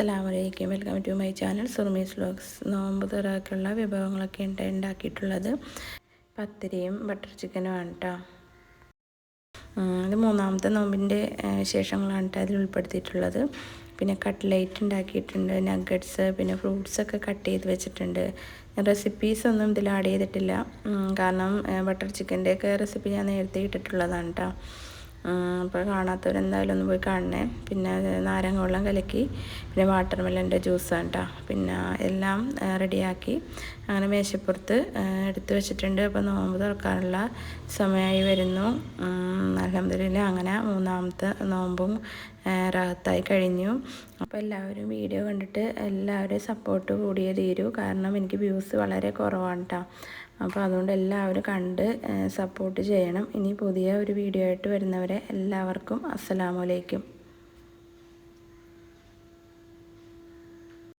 അസ്സലാമലൈക്കും welcome to my channel Surmi's vlogs. നോമ്പ് തുറക്കുള്ള വിഭവങ്ങളൊക്കെ ഉണ്ട് ഉണ്ടാക്കിയിട്ടുള്ളത്. പത്തിരിയും ബട്ടർ ചിക്കനും ആണ് കേട്ടോ ഇത് മൂന്നാമത്തെ നോമ്പിന്റെ വിശേഷങ്ങളാണ് കേട്ടോ അതിൽ ഉൾപ്പെടുത്തിയിട്ടുള്ളത്. പിന്നെ കട്ട്ലൈറ്റ് ഉണ്ടാക്കിയിട്ടുണ്ട് നഗ്ഗറ്റ്സ് പിന്നെ ഫ്രൂട്ട്സൊക്കെ കട്ട് ചെയ്ത് വെച്ചിട്ടുണ്ട്. റെസിപ്പീസ് ഒന്നും ഇതിൽ ആഡ് ചെയ്തിട്ടില്ല. കാരണം ബട്ടർ ചിക്കന്റെയൊക്കെ റെസിപ്പി ഞാൻ നേരത്തെ ഇട്ടിട്ടുള്ളതാണ് കേട്ടോ അപ്പോൾ കാണാത്തവരെന്തായാലും ഒന്ന് പോയി കാണണേ. പിന്നെ നാരങ്ങ വെള്ളം കലക്കി പിന്നെ വാട്ടർ മെല്ലന്റെ ജ്യൂസാണ് കേട്ടോ പിന്നെ എല്ലാം റെഡിയാക്കി അങ്ങനെ മേശപ്പുറത്ത് എടുത്തു വെച്ചിട്ടുണ്ട്. അപ്പോൾ നോമ്പ് തുറക്കാനുള്ള സമയമായി വരുന്നു. അലഹമ്മദില്ല അങ്ങനെ മൂന്നാമത്തെ നോമ്പും റാഹത്തായി കഴിഞ്ഞു. അപ്പോൾ എല്ലാവരും വീഡിയോ കണ്ടിട്ട് എല്ലാവരും സപ്പോർട്ട് കൂടിയേ തീരൂ. കാരണം എനിക്ക് വ്യൂസ് വളരെ കുറവാണ് കേട്ടോ അപ്പോൾ അതുകൊണ്ട് എല്ലാവരും കണ്ട് സപ്പോർട്ട് ചെയ്യണം. ഇനി പുതിയ ഒരു വീഡിയോ ആയിട്ട് വരുന്നവരെ എല്ലാവർക്കും അസ്സലാമലൈക്കും